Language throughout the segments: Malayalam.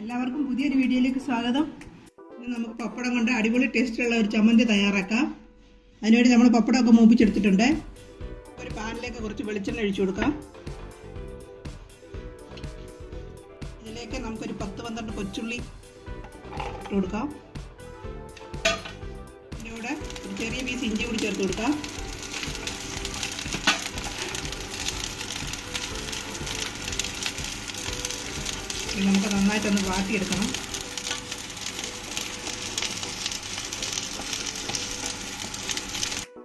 എല്ലാവർക്കും പുതിയൊരു വീഡിയോയിലേക്ക് സ്വാഗതം. ഇന്ന് നമുക്ക് പപ്പടം കൊണ്ട് അടിപൊളി ടേസ്റ്റുള്ള ഒരു ചമ്മന്തി തയ്യാറാക്കാം. അതിനുവേണ്ടി നമ്മൾ പപ്പടമൊക്കെ മൂപ്പിച്ചെടുത്തിട്ടുണ്ട്. ഒരു പാനിലേക്ക് കുറച്ച് വെളിച്ചെണ്ണ ഒഴിച്ചു കൊടുക്കാം. ഇതിലേക്ക് നമുക്കൊരു പത്ത് പന്ത്രണ്ട് കൊച്ചുള്ളി ഇട്ട് കൊടുക്കാം. ഇതിലൂടെ ഒരു ചെറിയ പീസ് ഇഞ്ചി കൂടി ചേർത്ത് കൊടുക്കാം. നമുക്ക് നന്നായിട്ടൊന്ന് വാട്ടിയെടുക്കണം.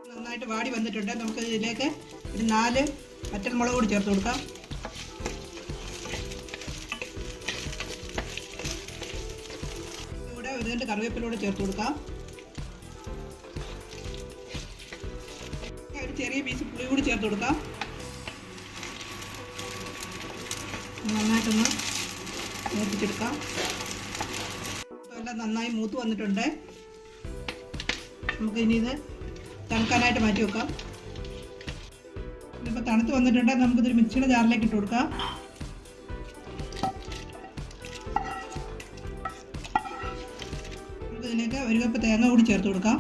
നന്നായിട്ട് വാടി വന്നിട്ടുണ്ട്. നമുക്ക് ഇതിലേക്ക് ഒരു നാല് വറ്റൽമുളക് കൂടി ചേർത്ത് കൊടുക്കാം. ഇവിടെ ഒരു രണ്ട് കറിവേപ്പിലൂടെ ചേർത്ത് കൊടുക്കാം. ഒരു ചെറിയ പീസ് പുളി കൂടി ചേർത്ത് കൊടുക്കാം. നന്നായിട്ടൊന്ന് മൂപ്പിച്ചെടുക്കാം. എല്ലാം നന്നായി മൂത്ത് വന്നിട്ടുണ്ട്. നമുക്ക് ഇനി ഇത് തണുക്കാനായിട്ട് മാറ്റി വെക്കാം. ഇതിപ്പോൾ തണുത്ത് വന്നിട്ടുണ്ട്. നമുക്കിതൊരു മിക്സിയുടെ ജാറിലേക്ക് ഇട്ട് കൊടുക്കാം. ഇതിലേക്ക് ഒരു കപ്പ് തേങ്ങ കൂടി ചേർത്ത് കൊടുക്കാം.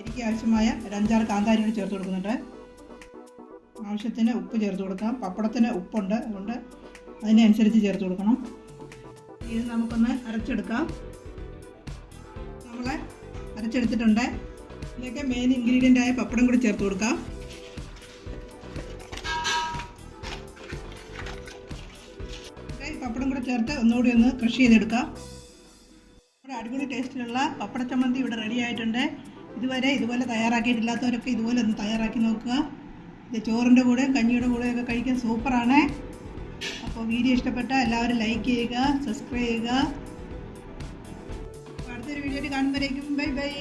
എനിക്ക് ആവശ്യമായ ഒരു അഞ്ചാറ് കാന്താരി കൂടി ചേർത്ത് കൊടുക്കുന്നുണ്ട്. ആവശ്യത്തിന് ഉപ്പ് ചേർത്ത് കൊടുക്കാം പപ്പടത്തിന് ഉപ്പുണ്ട്. അതുകൊണ്ട് അതിനനുസരിച്ച് ചേർത്ത് കൊടുക്കണം. ഇത് നമുക്കൊന്ന് അരച്ചെടുക്കാം. നമ്മൾ അരച്ചെടുത്തിട്ടുണ്ട്. ഇതിലേക്ക് മെയിൻ ഇൻഗ്രീഡിയന്റ് ആയ പപ്പടം കൂടി ചേർത്ത് കൊടുക്കാം. പപ്പടം കൂടെ ചേർത്ത് ഒന്നുകൂടി ഒന്ന് ക്രഷ് ചെയ്തെടുക്കാം. നമ്മുടെ അടിപൊളി ടേസ്റ്റിലുള്ള പപ്പട ചമ്മന്തി ഇവിടെ റെഡി ആയിട്ടുണ്ട്. ഇതുവരെ ഇതുപോലെ തയ്യാറാക്കിയിട്ടില്ലാത്തവരൊക്കെ ഇതുപോലെ ഒന്ന് തയ്യാറാക്കി നോക്കുക. ഇത് ചോറിന്റെ കൂടെ കഞ്ഞിയുടെ കൂടെയൊക്കെ കഴിക്കാൻ സൂപ്പറാണ്. അപ്പോൾ വീഡിയോ ഇഷ്ടപ്പെട്ട എല്ലാവരും ലൈക്ക് ചെയ്യുക സബ്സ്ക്രൈബ് ചെയ്യുക. അടുത്തൊരു വീഡിയോയിൽ കാണുമ്പോഴേക്കും ബൈ ബൈ.